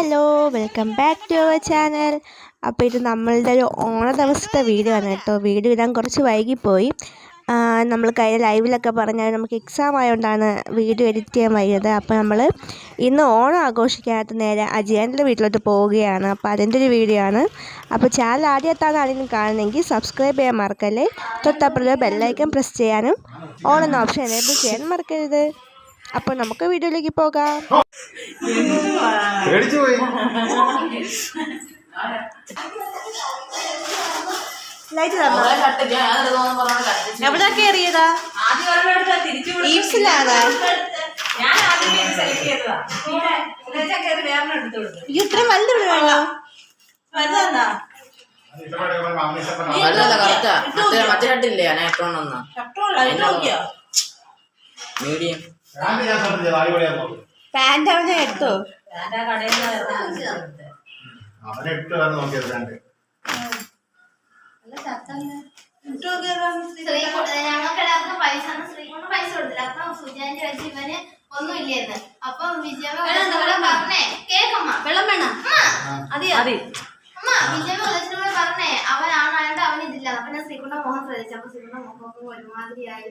Hello welcome back to our channel. അപ്പോൾ ഇത് നമ്മളുടെ ഒരു ഓണ ദിവസത്തെ വീഡിയോ ആണ് കേട്ടോ. വീഡിയോ ഇടാൻ കുറച്ച് വൈകിപ്പോയി. നമ്മൾ കഴിഞ്ഞ ലൈവിലൊക്കെ പറഞ്ഞാൽ നമുക്ക് എക്സാം ആയതുകൊണ്ടാണ് വീഡിയോ എഡിറ്റ് ചെയ്യാൻ വൈകിയത്. അപ്പോൾ നമ്മൾ ഇന്ന് ഓണം ആഘോഷിക്കാനായിട്ട് നേരെ അജയന്റെ വീട്ടിലോട്ട് പോവുകയാണ്. അപ്പോൾ അതിന്റെ ഒരു വീഡിയോ ആണ്. അപ്പോൾ ചാനൽ ആദ്യത്താണ് ആരെങ്കിലും കാണുന്നെങ്കിൽ സബ്സ്ക്രൈബ് ചെയ്യാൻ മറക്കല്ലേ. തൊട്ടപ്പുറത്തെ ബെല്ലൈക്കൻ പ്രസ് ചെയ്യാനും ഓൺ എന്ന ഓപ്ഷൻ എനേബിൾ ചെയ്യാനും മറക്കരുത്. അപ്പോൾ നമുക്ക് വീഡിയോയിലേക്ക് പോകാം. ലൈറ്റ് എവിടെ കയറിയതാ ഈവ്സിലാണ് ഇത്ര വലുതാണോ മറ്റേ ഷട്ടില്ലേ ഞാൻ മീഡിയം. പാന്റ് അവനെ എടുത്തോ? അവനെ ഇട്ട് നോക്കിയത് പൈസ ശ്രീകുണ്ട് പൈസ കൊടുത്തില്ല. അപ്പൊ സുജാന്റെ വെച്ച് ഇവന് ഒന്നും ഇല്ലായിരുന്നു. അപ്പൊ വിജയമ്മ വിളിച്ചിട്ട് പറഞ്ഞേ കേക്കമ്മ വെള്ളം വേണം? അതെ അമ്മ പറഞ്ഞേ അവനാണായോണ്ട് അവൻ ഇതില്ല അപ്പൊ ഞാൻ ശ്രീകുണ്ട മോഹൻ ശ്രദ്ധിച്ചു. അപ്പൊ ശ്രീകുണ്ട മോഹം ഒരുമാതിരിയായി.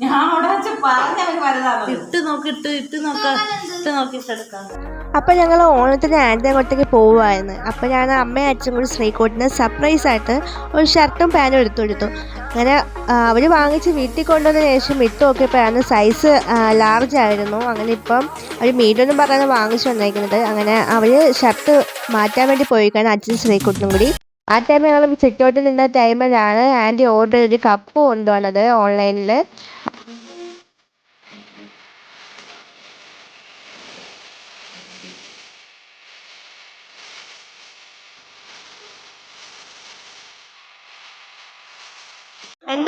ഞാൻ കളിച്ചാൽ ഞാൻ അവിടെ വെച്ച് പറഞ്ഞവന് വലുതാണ് ഇട്ട് നോക്കി ഇട്ട് ഇട്ട് നോക്കാം ഇട്ട് നോക്കിട്ടെടുക്കാം അപ്പം ഞങ്ങൾ ഓണത്തിന് ആന്റെ അങ്ങോട്ടേക്ക് പോവുമായിരുന്നു അപ്പം ഞാൻ അമ്മയും അച്ഛനും കൂടി ശ്രീകോട്ടിന് സർപ്രൈസ് ആയിട്ട് ഒരു ഷർട്ടും പാനും എടുത്തു കൊടുത്തു. അങ്ങനെ അവർ വാങ്ങിച്ച് വീട്ടിൽ കൊണ്ടുവന്നതിന് ശേഷം ഇട്ട് നോക്കിയപ്പോഴാണ് സൈസ് ലാർജ് ആയിരുന്നു. അങ്ങനെ ഇപ്പം അവർ മീഡിയം പറഞ്ഞാണ് വാങ്ങിച്ചു വന്നേക്കുന്നത്. അങ്ങനെ അവർ ഷർട്ട് മാറ്റാൻ വേണ്ടി പോയിക്കാണ് അച്ഛനും ശ്രീകോട്ടിനും കൂടി. ആ ടൈമിൽ ഞങ്ങൾ സിറ്റൗട്ടിൽ നിന്ന ടൈമിലാണ് ആന്റി ഓർഡർ ഒരു കപ്പ് കൊണ്ടുവന്നത് ഓൺലൈനിൽ എന്താ പറഞ്ഞതാ നമ്മൾ പോയിട്ട് തിരിച്ചു വന്ന് പിന്നെ പോയടാ വലുതായി പോയി. ഇത് തന്നെ ഈ ലാർജ് കൊണ്ടുവന്നില്ല ഇതാ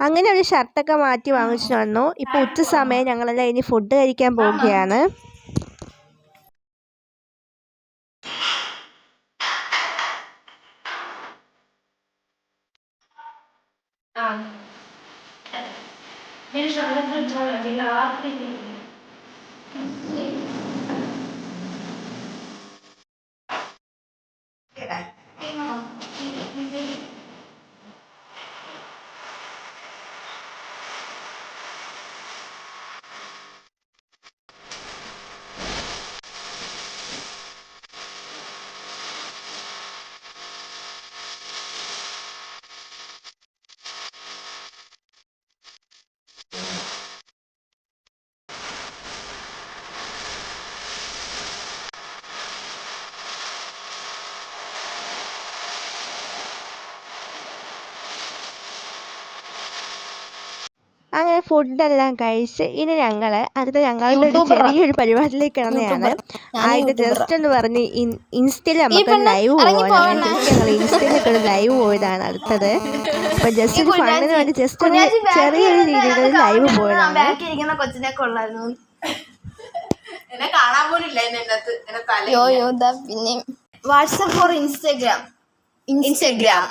അങ്ങനെ ഒരു ഷർട്ടൊക്കെ മാറ്റി വാങ്ങിച്ചു വന്നു. ഇപ്പൊ ഉച്ച സമയം ഞങ്ങളെല്ലാം ഇനി ഫുഡ് കഴിക്കാൻ പോവുകയാണ്. അങ്ങനെ ഫുഡെല്ലാം കഴിച്ച് ഇനി ഞങ്ങൾ അടുത്ത ഞങ്ങളുടെ ഒരു ചെറിയൊരു പരിപാടിയിലേക്ക് കിടന്നെയാണ് ആയിട്ട് ജസ്റ്റ് എന്ന് പറഞ്ഞ് ഇൻ- ഇൻസ്റ്റയിൽ നമുക്ക് ലൈവ് പോകാനാണ് ഞങ്ങൾ ഇൻസ്റ്റയിലൊക്കെ ഒരു ലൈവ് പോയതാണ് അടുത്തത്. അപ്പൊ ജസ്റ്റ് ഒരു ഫണ്ടിന് വേണ്ടി ജസ്റ്റ് ഒരു ചെറിയൊരു രീതിയിൽ ലൈവ് പോയതാണ്. കൊച്ചിനെ കൊള്ളായിരുന്നു എന്നെ കാണാൻ പോലും ഇല്ല എന്നെ പിന്നെ വാട്സപ്പ് ഫോർ ഇൻസ്റ്റഗ്രാം. ഇൻസ്റ്റഗ്രാം.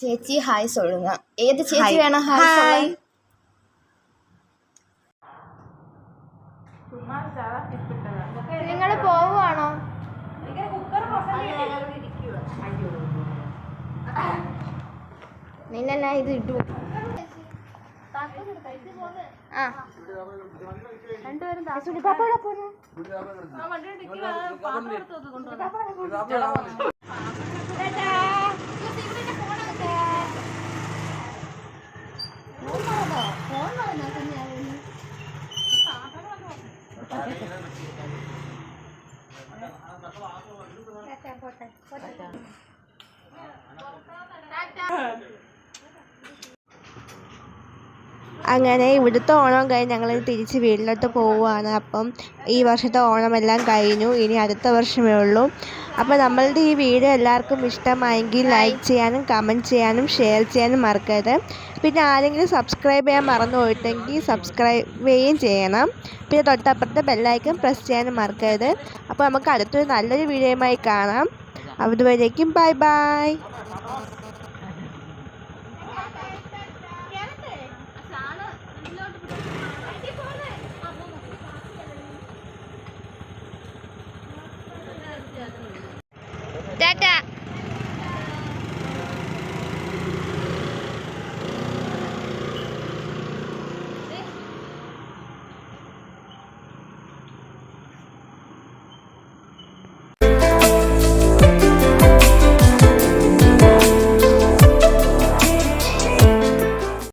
ചേച്ചി ഹായ് സൊല്ലുക ഏത് ചേച്ചി വേണം? ഹായ്. നിങ്ങൾ പോവുകയാണോ? നിന്നെ ഇത് ഇട്ടു ആ. രണ്ടുപേരും போட்டேன் അങ്ങനെ ഇവിടുത്തെ ഓണം കഴിഞ്ഞ് ഞങ്ങൾ തിരിച്ച് വീട്ടിലോട്ട് പോവുകയാണ്. അപ്പം ഈ വർഷത്തെ ഓണമെല്ലാം കഴിഞ്ഞു. ഇനി അടുത്ത വർഷമേ ഉള്ളൂ. അപ്പോൾ നമ്മളുടെ ഈ വീഡിയോ എല്ലാവർക്കും ഇഷ്ടമായെങ്കിൽ ലൈക്ക് ചെയ്യാനും കമന്റ് ചെയ്യാനും ഷെയർ ചെയ്യാനും മറക്കരുത്. പിന്നെ ആരെങ്കിലും സബ്സ്ക്രൈബ് ചെയ്യാൻ മറന്നു സബ്സ്ക്രൈബ് ചെയ്യുകയും ചെയ്യണം. പിന്നെ തൊട്ടപ്പുറത്തെ ബെല്ലൈക്കൺ പ്രസ് ചെയ്യാനും മറക്കരുത്. അപ്പോൾ നമുക്ക് അടുത്തൊരു നല്ലൊരു വീഡിയോയുമായി കാണാം. അതുവരേക്കും ബൈ ബൈ. টাটা।